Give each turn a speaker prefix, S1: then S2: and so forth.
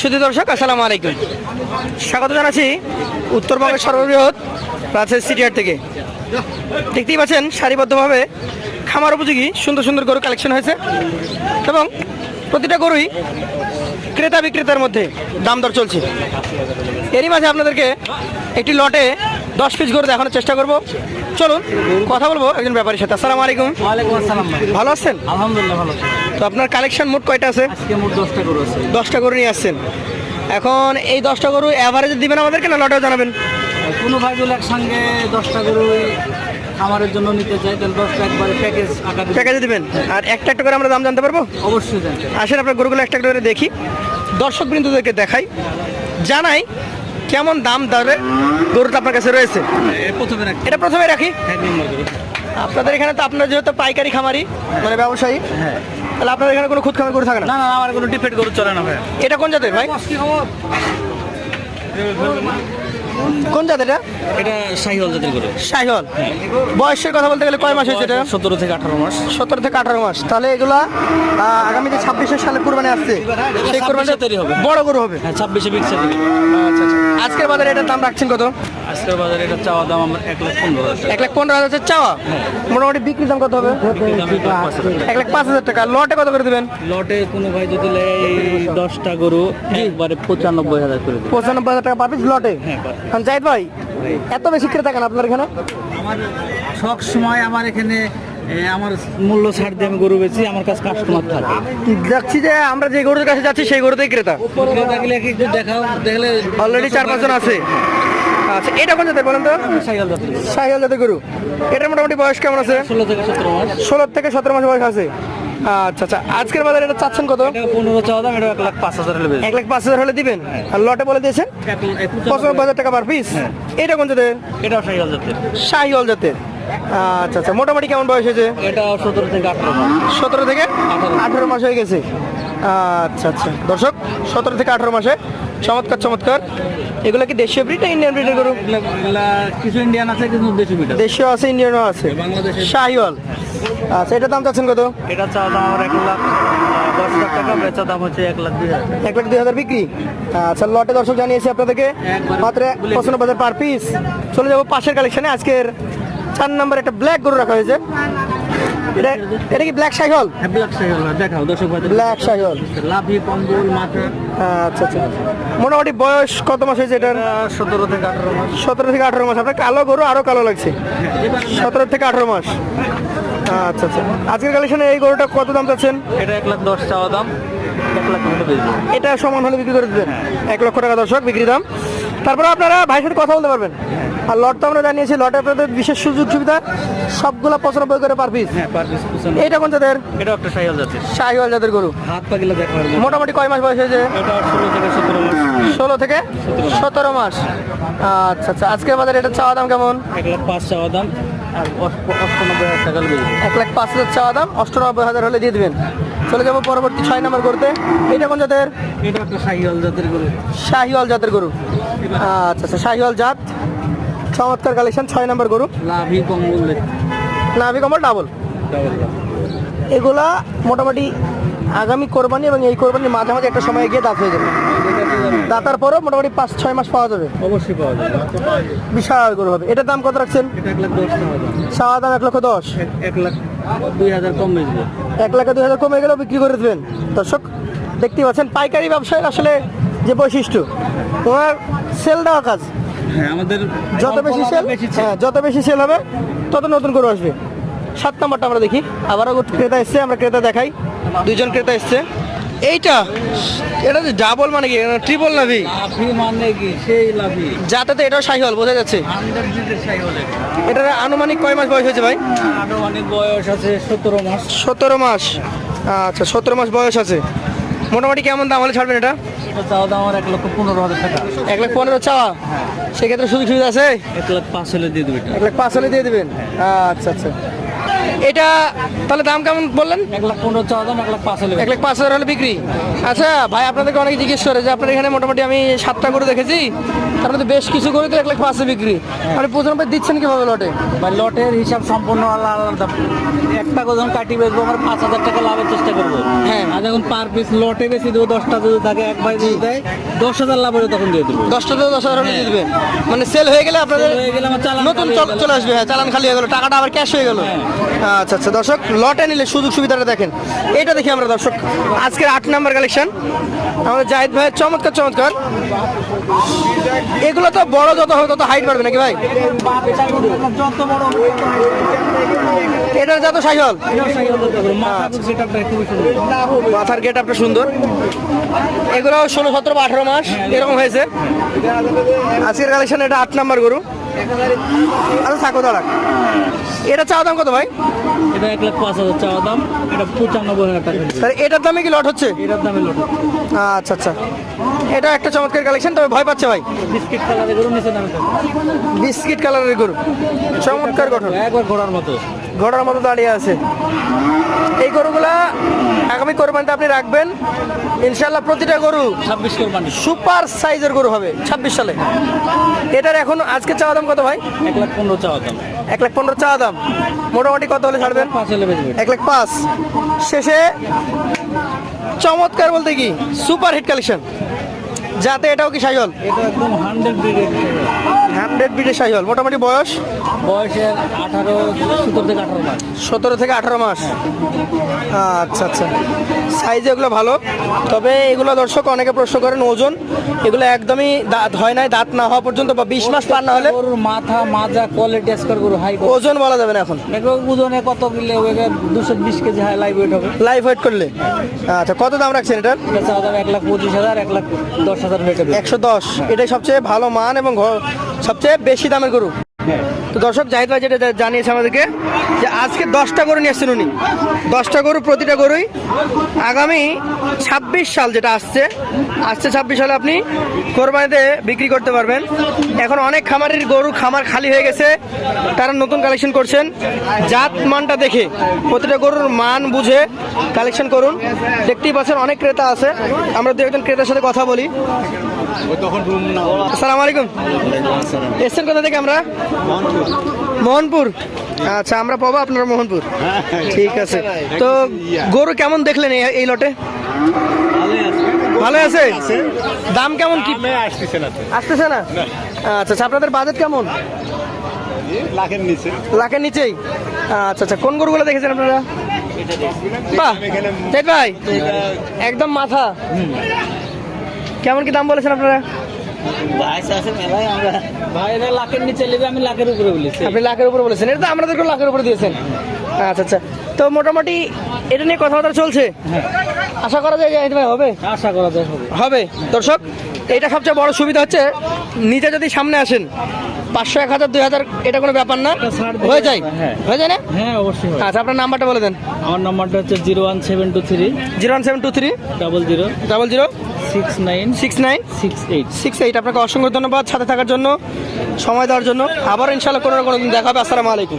S1: সুধী দর্শক, আসসালামু আলাইকুম। স্বাগত জানাচ্ছি উত্তরবঙ্গের সর্ববৃহৎ রাজশাহী সিটিয়ার থেকে। দেখতেই পাচ্ছেন, সারিবদ্ধভাবে খামার উপযোগী, সুন্দর সুন্দর গরু কালেকশন হয়েছে এবং প্রতিটা গরুই ক্রেতা বিক্রেতার মধ্যে দাম দর চলছে। এরই মাঝে আপনাদেরকে একটি লটে দশ পিস গরু দেখানোর চেষ্টা করব। চলুন কথা বলব একজন ব্যাপারীর সাথে। আসসালামু আলাইকুম।
S2: ওয়ালাইকুম আসসালাম ভাই।
S1: ভালো আছেন?
S2: আলহামদুলিল্লাহ ভালো আছি।
S1: তো আপনার কালেকশন মোট কয়টা আছে?
S2: আজকে মোট দশটা গরু আছে।
S1: দশটা গরু নিয়ে আসছেন। এখন এই দশটা গরু অ্যাভারেজে দিবেন আমাদেরকে না লটেও জানাবেন?
S2: কোনো ভাই বলে একসঙ্গে দশটা গরু খামারের জন্য নিতে চাই তাহলে দশটা একবারে প্যাকেজ আকারে
S1: প্যাকেজে দিবেন? আর একটা একটা করে আমরা দাম জানতে পারব?
S2: অবশ্যই জানতে
S1: আসেন আপনার গরুগুলো একটা একটা করে দেখি। দর্শক বিন্দুদেরকে দেখাই। জানাই কেমন দাম দরে গরুটা আপনার কাছে রয়েছে?
S2: প্রথমে রাখি।
S1: এটা প্রথমে রাখি? আপনাদের এখানে তো আপনার যেহেতু পাইকারি খামারি মানে ব্যবসায়ী
S2: হ্যাঁ।
S1: তাহলে আপনাদের এখানে কোনো খুদ খামার গরু থাকে না?
S2: না না আমার কোনো ডিফেক্ট গরু চলে না ভাই।
S1: এটা কোন জাতের ভাই? কোন জাতের এটা?
S2: এটা শাহিওয়াল জাতের গরু।
S1: শাহিওয়াল। বয়সের কথা বলতে গেলে কয় মাস হয়েছে এটা?
S2: সতেরো থেকে আঠারো মাস।
S1: সতেরো থেকে আঠারো মাস। তাহলে এগুলা আগামী যে ছাব্বিশের সালে কুরবানি আসছে। সেই কুরবানি
S2: তৈরি হবে।
S1: বড় গরু হবে।
S2: হ্যাঁ ছাব্বিশে বিক্রি।
S1: আচ্ছা আচ্ছা। আজকের বাজারে এটার দাম রাখছেন কত?
S2: আজকের বাজারে এটা চাওয়া দাম আমার এক লাখ পনেরো হাজার
S1: এক লাখ পনেরো হাজার চাওয়া? মোটামুটি বিক্রির দাম কত হবে?
S2: এক লাখ পাঁচ হাজার।
S1: টাকা। লটে কত করে দেবেন?
S2: লটে কোনো ভাই যদি এই দশটা গরু একবারে পঁচানব্বই হাজার করে
S1: পঁচানব্বই হাজার টাকা পার পিস লটে?
S2: হ্যাঁ,
S1: জাহিদ ভাই এত বেশি ক্রেতা কেন আপনার এখানে?
S2: আমার সব সময় আমার এখানে আমার মূল্য ছাড় দিয়ে আমি গরু বেচি আমার কাছে কাস্টমার থাকে।
S1: যাচ্ছি যে আমরা যে গরুর কাছে যাচ্ছি সেই গরুতেই ক্রেতা।
S2: ক্রেতা গেলে একটু দেখাও দেখলে
S1: অলরেডি চার পাঁচজন আছে। আচ্ছা এটা কোন জাতের বলেন তো?
S2: সাইকেল যাত্রী
S1: সাহিয়াল জাতের গরু। এটার মোটামুটি বয়স কেমন আছে?
S2: ষোলো থেকে সতেরো মাস।
S1: ষোলো থেকে সতেরো মাস বয়স আছে। আচ্ছা আচ্ছা আজকের বাজারে এটা চাচ্ছেন কত?
S2: পনেরো চাওয়া দাম এটা এক লাখ পাঁচ হাজার হলে
S1: এক লাখ পাঁচ হাজার হলে দিবেন? আর লটে বলে দিয়েছেন?
S2: পঁচানব্বই
S1: হাজার টাকা পার পিস এটা কোন জাতের?
S2: এটাও সাইকেল যাত্রী
S1: শাহিওয়াল জাতের। আচ্ছা আচ্ছা মোটামুটি কেমন বয়স হয়েছে?
S2: এটা সতেরো থেকে আঠারো
S1: সতেরো থেকে
S2: আঠারো।
S1: মাস হয়ে গেছে। আচ্ছা আচ্ছা। দর্শক সতেরো থেকে আঠারো মাসে। চমৎকার চমৎকার। এগুলো কি দেশীয় ব্রিড না ইন্ডিয়ান ব্রিডের গরু?
S2: কিছু ইন্ডিয়ান আছে কিছু দেশি আছে।
S1: দেশীয় আছে ইন্ডিয়ানও আছে। শাহিওয়াল। আচ্ছা এটার দাম চাচ্ছেন কত?
S2: এটা চাওয়া দাম আমার এক লাখ দশ লাখ টাকা বেচা দাম হচ্ছে এক লাখ দুই হাজার।
S1: এক লাখ দুই হাজার বিক্রি? আচ্ছা লটে দর্শক জানিয়েছি আপনাদেরকে। মাত্র। পঁচানব্বই হাজার পার পিস চলে যাব পাশের কালেকশনে আজকের চার নম্বর একটা ব্ল্যাক গরু রাখা হয়েছে। এটা এটা কি ব্ল্যাক সাইহল
S2: হ্যাঁ ব্ল্যাক সাইকেল দেখাও দর্শক ভাই
S1: ব্ল্যাক সাইহল
S2: লাভি কম্বল মাথা
S1: আচ্ছা আচ্ছা। মোটামুটি বয়স কত মাস হয়েছে এটার?
S2: সতেরো থেকে আঠারো মাস।
S1: সতেরো থেকে আঠারো মাস। আপনার কালো গরু আরও কালো লাগছে। সতেরো থেকে আঠারো মাস। আচ্ছা আচ্ছা। আজকের কালেকশনে এই গরুটা কত দাম চাচ্ছেন?
S2: এটা এক লাখ দশ চাওয়া দাম। এক লাখ
S1: এটা সমান হলে বিক্রি করে দেবেন। এক লক্ষ টাকা দর্শক বিক্রি দাম। তারপরে আপনারা ভাইয়ের সাথে কথা বলতে পারবেন। আর লট তো আমরা জানিয়েছি লটে আপনাদের বিশেষ সুযোগ সুবিধা সবগুলো পঁচানব্বই করে পার পিস
S2: হ্যাঁ পার পিস পঁচানব্বই।
S1: কোন জাতের?
S2: এটা একটা
S1: শাহিওয়াল জাতের। গরু।
S2: হাত পা গেলে দেখা
S1: মোটামুটি কয় মাস বয়স হয়েছে?
S2: এটা ষোলো থেকে সতেরো মাস।
S1: থেকে আচ্ছা আচ্ছা আজকের বাজারে এটা চাওয়া দাম কেমন?
S2: এক লাখ পাঁচ চাওয়া দাম। আর অষ্টানব্বই হাজার টাকা বেচবো
S1: এক লাখ পাঁচ হাজার চাওয়া দাম অষ্টানব্বই হাজার হলে দিয়ে দিবেন। চলে যাব পরবর্তী ছয় নম্বর করতে এটা কোন জাতের?
S2: এটা একটা সাইকেল জাতের গরু।
S1: শাহিওয়াল জাতের গরু। আচ্ছা আচ্ছা শাহিওয়াল জাত। চমৎকার কালেকশন ছয় নম্বর গরু।
S2: লাভি কম্বল
S1: ডাবল এগুলা মোটামুটি আগামী কোরবানি এবং এই কোরবানির মাঝামাঝি একটা সময় গিয়ে দাঁত হয়ে যাবে। দাতার পরও মোটামুটি পাঁচ ছয় মাস পাওয়া যাবে।
S2: অবশ্যই পাওয়া যাবে।
S1: বিশাল গরু হবে। এটার দাম কত রাখছেন?
S2: টাকা দাম
S1: এক লক্ষ দশ।
S2: এক- লাখ দুই হাজার কম
S1: এক লাখে দুই হাজার কমে গেলেও বিক্রি করে দেবেন। দর্শক দেখতে পাচ্ছেন পাইকারি ব্যবসায়ের আসলে যে বৈশিষ্ট্য তোমার সেল দেওয়া কাজ।
S2: হ্যাঁ আমাদের
S1: যত বেশি সেল হ্যাঁ যত বেশি সেল হবে তত নতুন গরু আসবে। সাত নম্বরটা আমরা দেখি। আবারও ক্রেতা এসছে আমরা ক্রেতা দেখাই। দুইজন ক্রেতা এসছে। এইটা? এটা ডাবল মানে কি? ট্রিপল নাভি?
S2: মানে কি? সেই লাভি।
S1: যাতে তো এটাও শাহিওয়াল বোঝা যাচ্ছে? এটার আনুমানিক কয় মাস বয়স হয়েছে ভাই?
S2: আনুমানিক বয়স আছে সতেরো মাস।
S1: সতেরো মাস। আচ্ছা সতেরো মাস বয়স আছে। মোটামুটি কেমন দাম হলে ছাড়বেন এটা?
S2: এটা চাওয়া দাম আমার এক লক্ষ পনেরো হাজার টাকা।
S1: এক লাখ পনেরো চাওয়া? সেক্ষেত্রে সুযোগ সুবিধা আছে?
S2: এক লাখ পাঁচ হলে দিয়ে
S1: এক লাখ পাঁচ হলে দিয়ে দেবেন? আচ্ছা আচ্ছা। এটা তাহলে দাম কেমন বললেন?
S2: এক লাখ পনেরো চাওয়া দাম এক লাখ পাঁচ হলে
S1: এক লাখ পাঁচ হাজার হলে বিক্রি। আচ্ছা ভাই আপনাদেরকে অনেকে জিজ্ঞেস করে যে আপনার এখানে মোটামুটি আমি সাতটা করে দেখেছি তার মধ্যে বেশ কিছু করে তো এক লাখ পাঁচে বিক্রি। মানে পঁচানব্বই দিচ্ছেন কীভাবে লটে?
S2: বা লটের হিসাব সম্পূর্ণ আলাদা একটা যখন কাটি বেচবো আমরা পাঁচ হাজার টাকা লাভের চেষ্টা করব।
S1: হ্যাঁ।
S2: আর যখন পার পিস লটে বেশি দেবো দশটা যদি থাকে এক ভাই যদি দেয় দশ হাজার লাভ হলে তখন দিয়ে দেবো।
S1: দশটা থেকে দশ হাজার হলে দিয়ে দেবেন। মানে সেল হয়ে গেলে আপনাদের
S2: হয়ে গেলে আমার চালান
S1: নতুন চল- চলে আসবে হ্যাঁ চালান খালি হয়ে গেলো টাকাটা আবার ক্যাশ হয়ে গেল। আচ্ছা আচ্ছা দর্শক, লটে নিলে সুযোগ সুবিধাটা দেখেন। এটা দেখি আমরা, দর্শক। আজকের আট নাম্বার কালেকশন। আমাদের জাহিদ ভাইয়ের চমৎকার চমৎকার। এগুলো তো বড় যত হবে তত হাইট বাড়বে নাকি ভাই? এটার যত
S2: মাথা সেটআপটা
S1: মাথার গেট আপটা সুন্দর। এগুলো ষোলো, সতেরো বা আঠারো মাস, এরকম হয়েছে। আজকের কালেকশন এটা আট নাম্বার গরু। আচ্ছা থাকো দাঁড়া এটা চাওয়া দাম কত ভাই?
S2: এটা এক লাখ পাঁচ হাজার চাওয়া দাম এটা পঁচানব্বই হাজার টাকা
S1: তাহলে এটার দামে কি লট হচ্ছে?
S2: এটার দামে লট
S1: আচ্ছা আচ্ছা। এটা একটা চমৎকার কালেকশন তবে ভয় পাচ্ছে ভাই।
S2: বিস্কিট কালারের গরু নিচে দামে
S1: বিস্কিট কালারের গরু। চমৎকার গঠন।
S2: একবার ঘোড়ার মতো।
S1: ঘোড়ার মতো দাঁড়িয়ে আছে। এই গরুগুলা আগামী কোরবানিতে আপনি রাখবেন। ইনশাল্লাহ প্রতিটা গরু
S2: ছাব্বিশ কোরবানি।
S1: সুপার সাইজের গরু হবে ছাব্বিশ সালে। এটার এখন আজকে চাওয়া দাম কত ভাই?
S2: এক লাখ পনেরো চাওয়া দাম।
S1: এক লাখ পনেরো চাওয়া দাম। মোটামুটি কত হলে ছাড়বেন?
S2: পাঁচ হলে
S1: এক লাখ পাঁচ। শেষে চমৎকার বলতে কি সুপার হিট কালেকশন। যাতে এটাও কি সাইহল?
S2: এটা একদম হান্ড্রেড ব্রিডের
S1: মোটামুটি বয়স?
S2: বয়সের আঠারো সতেরো থেকে আঠারো মাস।
S1: সতেরো থেকে আঠারো মাস। আচ্ছা আচ্ছা। সাইজে এগুলো ভালো। তবে এগুলো দর্শক অনেকে প্রশ্ন করেন ওজন। এগুলো একদমই দাঁত হয় নাই দাঁত না হওয়া পর্যন্ত বা বিশ মাস পার না হলে
S2: মাথা মাজা কোয়ালিটি এসকার গরু হাই
S1: ওজন বলা যাবে না এখন।
S2: ওজনে কত কিলো দুশো বিশ কেজি হাই লাইভ ওয়েট হবে।
S1: লাইফ ওয়েট করলে। আচ্ছা কত দাম রাখছেন এটার?
S2: এটা দাম এক লাখ পঁচিশ হাজার এক লাখ দশ হাজার
S1: একশো দশ। এটাই সবচেয়ে ভালো মান এবং সবচেয়ে বেশি দামের গরু। তো দর্শক জাহিদ ভাই যেটা জানিয়েছে আমাদেরকে যে আজকে দশটা গরু নিয়ে উনি। দশটা গরু প্রতিটা গরুই আগামী ছাব্বিশ সাল যেটা আসছে আসছে ছাব্বিশ সালে আপনি কোরবানিতে বিক্রি করতে পারবেন। এখন অনেক খামারের গরু খামার খালি হয়ে গেছে তারা নতুন কালেকশন করছেন। জাত মানটা দেখে প্রতিটা গরুর মান বুঝে কালেকশন করুন। দেখতেই পাচ্ছেন অনেক ক্রেতা আছে। আমরা দু একজন ক্রেতার সাথে কথা বলি। আসসালামু আলাইকুম। এসছেন কোথা থেকে আমরা? মোহনপুর? আচ্ছা আমরা পাবো আপনারা মোহনপুর। ঠিক আছে। তো গরু কেমন দেখলেন এই- লটে? ভালো আছে। দাম কেমন কি?
S3: আসতেছে না
S1: আচ্ছা আচ্ছা আপনাদের বাজেট কেমন?
S3: লাখের নিচে।
S1: লাখের নিচেই? আচ্ছা আচ্ছা কোন গরুগুলো দেখেছেন আপনারা? ভাই একদম মাথা। কেমন কি দাম বলেছেন আপনারা?
S2: লাখের নিচে নেবে আমি লাখের উপরে বলেছি।
S1: আপনি লাখের উপরে বলেছেন এটা তো আমাদেরকে লাখের উপরে দিয়েছেন। আচ্ছা আচ্ছা। তো মোটামুটি এটা নিয়ে কথাবার্তা চলছে? আশা করা যায় জাহিদ ভাই হবে?
S2: আশা করা যায় হবে।
S1: হবে। দর্শক এটা সবচেয়ে বড় সুবিধা হচ্ছে নিজে যদি সামনে আসেন পাঁচশো এক হাজার দুই হাজার এটা কোনো ব্যাপার না।
S2: ছাড়
S1: হয়ে যায়।
S2: হ্যাঁ।
S1: হয়ে যায় না?
S2: হ্যাঁ অবশ্যই
S1: আচ্ছা আপনার নাম্বারটা বলে দেন।
S2: আমার নাম্বারটা হচ্ছে zero one seven two three.
S1: Zero one seven two three.
S2: Double zero.
S1: Double zero.
S2: Six nine
S1: six nine
S2: six eight
S1: six eight আপনাকে অসংখ্য ধন্যবাদ সাথে থাকার জন্য সময় দেওয়ার জন্য। আবার ইনশাল্লাহ কোনো না কোনো দিন দেখা হবে। আসসালামু আলাইকুম।